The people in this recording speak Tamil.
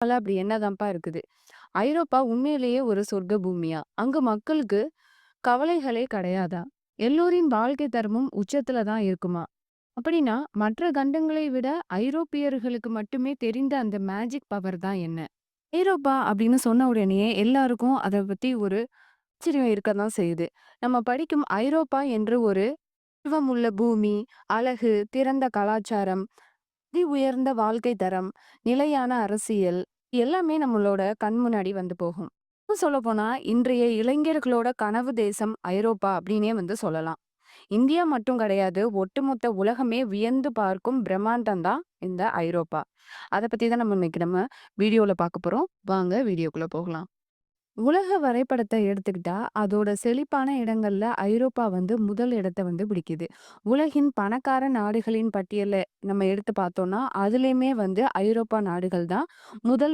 பல அப்படி என்னதான்ப்பா இருக்குது? ஐரோப்பா உண்மையிலேயே ஒரு சொர்க்க பூமியா? அங்க மக்களுக்கு கவலைகளே கிடையாதா? எல்லோரின் வாழ்க்கை தரமும் உச்சத்துல தான் இருக்குமா? அப்படின்னா, மற்ற கண்டங்களை விட ஐரோப்பியர்களுக்கு மட்டுமே தெரிந்த அந்த மேஜிக் பவர் தான் என்ன? ஐரோப்பா அப்படின்னு சொன்ன உடனேயே எல்லாருக்கும் அத பத்தி ஒரு ஆச்சரியம் இருக்க தான் செய்யுது. நம்ம படிக்கும் ஐரோப்பா என்று ஒரு உள்ள பூமி, அழகு, திறந்த கலாச்சாரம், அதி உயர்ந்த வாழ்க்கை தரம், நிலையான அரசியல் எல்லாமே நம்மளோட கண் முன்னாடி வந்து போகும். சொல்ல சொல்லப்போனா, இன்றைய இளைஞர்களோட கனவு தேசம் ஐரோப்பா அப்படின்னே வந்து சொல்லலாம். இந்தியா மட்டும் கிடையாது, ஒட்டுமொத்த உலகமே வியந்து பார்க்கும் பிரம்மாண்டம் தான் இந்த ஐரோப்பா. அத பத்தி தான் நம்ம இன்னைக்கு நம்ம வீடியோல பார்க்க போறோம். வாங்க வீடியோக்குள்ள போகலாம். உலக வரைபடத்தை எடுத்துக்கிட்டா, அதோட செழிப்பான இடங்கள்ல ஐரோப்பா வந்து முதல் இடத்த வந்து பிடிக்குது. உலகின் பணக்கார நாடுகளின் பட்டியலை நம்ம எடுத்து பார்த்தோம்னா, அதுலயுமே வந்து ஐரோப்பா நாடுகள் தான் முதல்